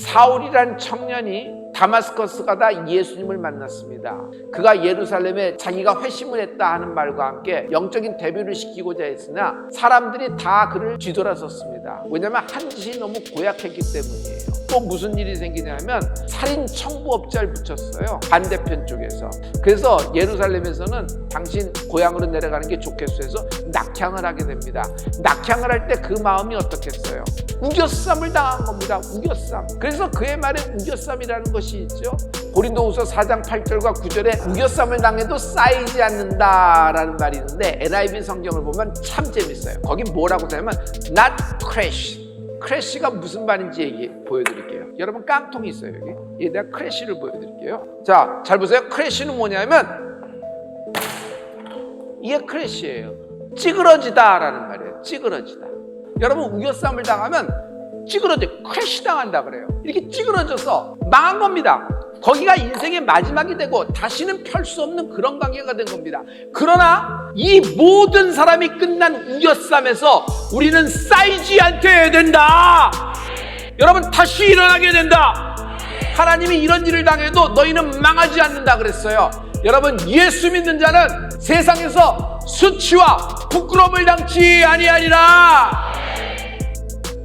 사울이란 청년이 다마스커스 가다 예수님을 만났습니다. 그가 예루살렘에 자기가 회심을 했다 하는 말과 함께 영적인 데뷔를 시키고자 했으나 사람들이 다 그를 뒤돌아섰습니다. 왜냐하면 한 짓이 너무 고약했기 때문이에요. 또 무슨 일이 생기냐면 살인 청부업자를 붙였어요. 반대편 쪽에서. 그래서 예루살렘에서는 당신 고향으로 내려가는 게 좋겠어 해서 낙향을 하게 됩니다. 낙향을 할 때 그 마음이 어떻겠어요? 우겨쌈을 당한 겁니다. 우겨쌈. 그래서 그의 말에 우겨쌈이라는 것이 있죠. 고린도후서 4장 8절과 9절에 우겨쌈을 당해도 쌓이지 않는다라는 말이 있는데 NIV 성경을 보면 참 재밌어요. 거기 뭐라고 하냐면 not crash. 크래쉬가 무슨 말인지 얘기 보여드릴게요. 여러분 깡통이 있어요 여기. 예, 내가 크래쉬를 보여드릴게요. 자, 잘 보세요. 크래쉬는 뭐냐면 이게 크래쉬예요. 찌그러지다라는 말이에요. 찌그러지다. 여러분 우겨쌈을 당하면 찌그러져 크래쉬 당한다 그래요. 이렇게 찌그러져서 망한 겁니다. 거기가 인생의 마지막이 되고 다시는 펼 수 없는 그런 관계가 된 겁니다. 그러나 이 모든 사람이 끝난 우겨쌈에서 우리는 쌓이지 않게 해야 된다. 여러분 다시 일어나게 된다. 하나님이 이런 일을 당해도 너희는 망하지 않는다 그랬어요. 여러분 예수 믿는 자는 세상에서 수치와 부끄러움을 당치 아니하리라.